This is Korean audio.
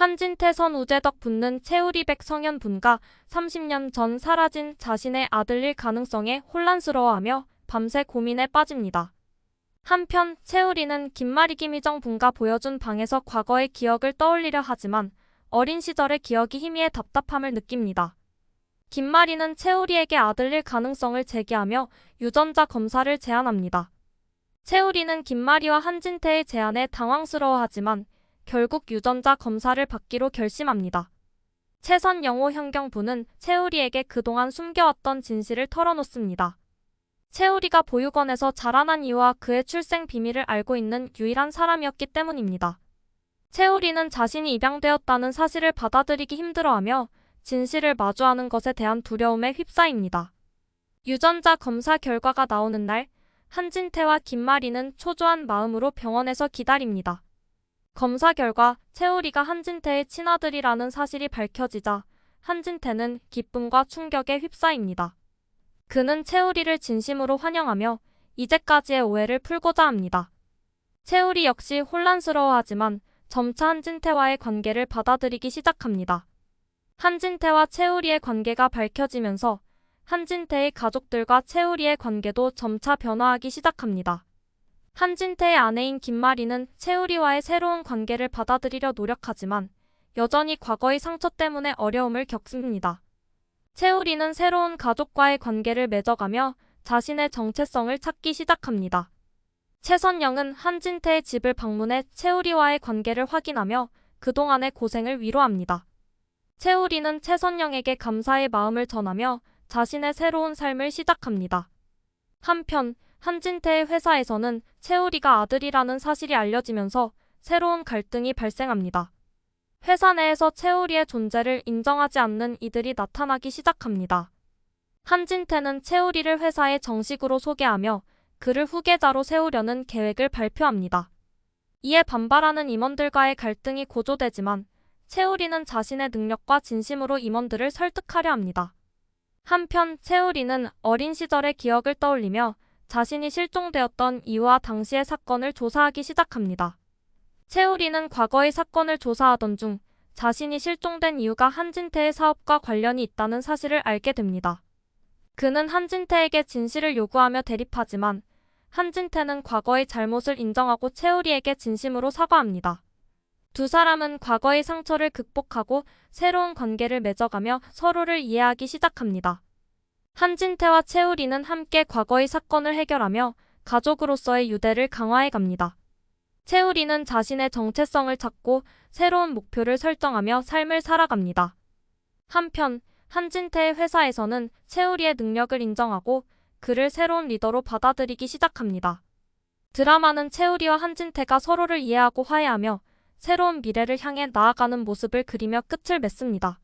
한진태 선 우재덕 붙는 최우리백 성현 분가 30년 전 사라진 자신의 아들일 가능성에 혼란스러워하며 밤새 고민에 빠집니다. 한편 채우리는 김마리 김희정 분가 보여준 방에서 과거의 기억을 떠올리려 하지만 어린 시절의 기억이 희미해 답답함을 느낍니다. 김마리는 채우리에게 아들일 가능성을 제기하며 유전자 검사를 제안합니다. 채우리는 김마리와 한진태의 제안에 당황스러워하지만 결국 유전자 검사를 받기로 결심합니다. 최선 영호 현경부는 채우리에게 그동안 숨겨왔던 진실을 털어놓습니다. 채우리가 보육원에서 자라난 이유와 그의 출생 비밀을 알고 있는 유일한 사람이었기 때문입니다. 채우리는 자신이 입양되었다는 사실을 받아들이기 힘들어하며 진실을 마주하는 것에 대한 두려움에 휩싸입니다. 유전자 검사 결과가 나오는 날, 한진태와 김마리는 초조한 마음으로 병원에서 기다립니다. 검사 결과 채우리가 한진태의 친아들이라는 사실이 밝혀지자 한진태는 기쁨과 충격에 휩싸입니다. 그는 채우리를 진심으로 환영하며 이제까지의 오해를 풀고자 합니다. 채우리 역시 혼란스러워하지만 점차 한진태와의 관계를 받아들이기 시작합니다. 한진태와 채우리의 관계가 밝혀지면서 한진태의 가족들과 채우리의 관계도 점차 변화하기 시작합니다. 한진태의 아내인 김마리는 채우리와의 새로운 관계를 받아들이려 노력하지만 여전히 과거의 상처 때문에 어려움을 겪습니다. 채우리는 새로운 가족과의 관계를 맺어가며 자신의 정체성을 찾기 시작합니다. 최선영은 한진태의 집을 방문해 채우리와의 관계를 확인하며 그동안의 고생을 위로합니다. 채우리는 최선영에게 감사의 마음을 전하며 자신의 새로운 삶을 시작합니다. 한편 한진태의 회사에서는 채우리가 아들이라는 사실이 알려지면서 새로운 갈등이 발생합니다. 회사 내에서 채우리의 존재를 인정하지 않는 이들이 나타나기 시작합니다. 한진태는 채우리를 회사에 정식으로 소개하며 그를 후계자로 세우려는 계획을 발표합니다. 이에 반발하는 임원들과의 갈등이 고조되지만 채우리는 자신의 능력과 진심으로 임원들을 설득하려 합니다. 한편 채우리는 어린 시절의 기억을 떠올리며 자신이 실종되었던 이유와 당시의 사건을 조사하기 시작합니다. 채우리는 과거의 사건을 조사하던 중 자신이 실종된 이유가 한진태의 사업과 관련이 있다는 사실을 알게 됩니다. 그는 한진태에게 진실을 요구하며 대립하지만 한진태는 과거의 잘못을 인정하고 채우리에게 진심으로 사과합니다. 두 사람은 과거의 상처를 극복하고 새로운 관계를 맺어가며 서로를 이해하기 시작합니다. 한진태와 채우리는 함께 과거의 사건을 해결하며 가족으로서의 유대를 강화해 갑니다. 채우리는 자신의 정체성을 찾고 새로운 목표를 설정하며 삶을 살아갑니다. 한편 한진태의 회사에서는 채우리의 능력을 인정하고 그를 새로운 리더로 받아들이기 시작합니다. 드라마는 채우리와 한진태가 서로를 이해하고 화해하며 새로운 미래를 향해 나아가는 모습을 그리며 끝을 맺습니다.